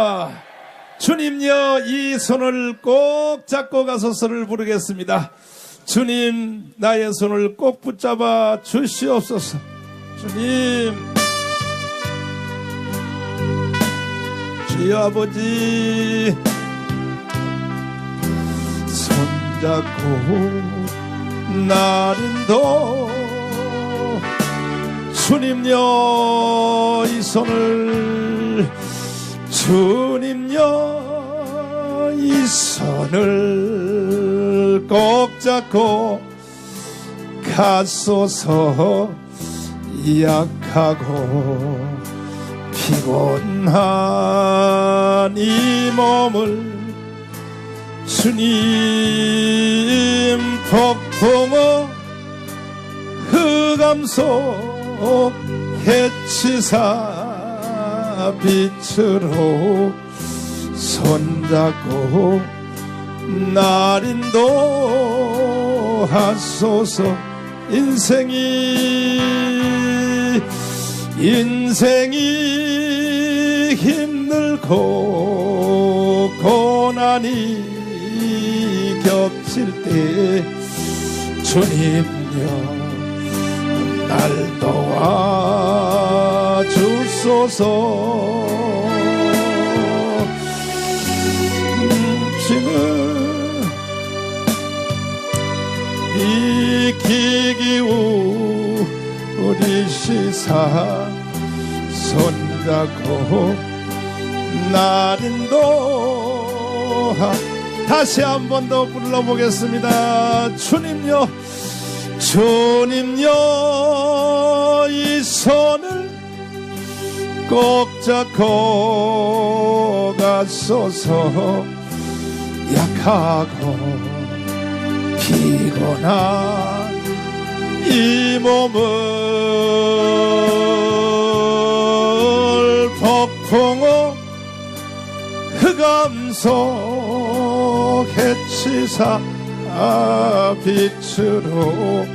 아, 주님여 이 손을 꼭 잡고 가소서를 부르겠습니다. 주님 나의 손을 꼭 붙잡아 주시옵소서. 주님 주여 아버지 손잡고 나린도 주님여 이 손을 주님여 이 손을 꼭 잡고 가소서 약하고 피곤한 이 몸을 주님 폭풍어 흑암 속 해치사 빛으로 손잡고 날 인도 하소서. 인생이 인생이 힘들고 고난이 겹칠 때 주님여 날 도와 주 소서. 지는 이 기기우 우리 시사 손잡고 날인도 다시 한 번 더 불러보겠습니다. 주님여 주님여 이 손을 꼭 잡고 가소서. 약하고 피곤한 이 몸을 폭풍어 흑암 속 해치사 빛으로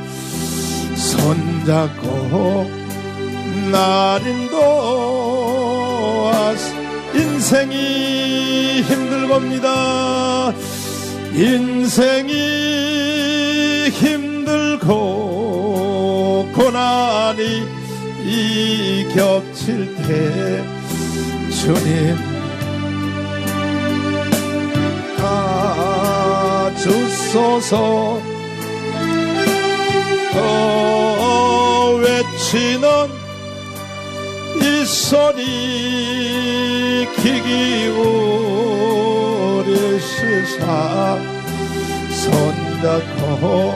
손잡고 날인도 인생이 힘들겁니다. 인생이 힘들고 고난이 이 겹칠 때 주님. 아 주소서. 어, 외치는 이 소리 기기우리 시사 손잡고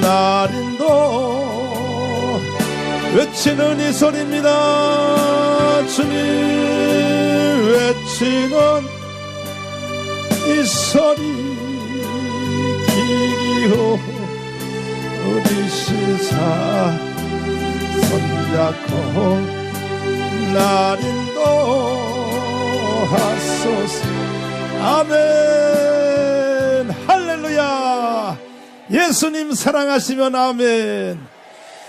날인도 외치는 이 소리입니다. 주님 외치는 이 소리 우리 시사 손잡고 날 인도 하소서. 아멘. 할렐루야. 예수님 사랑하시면 아멘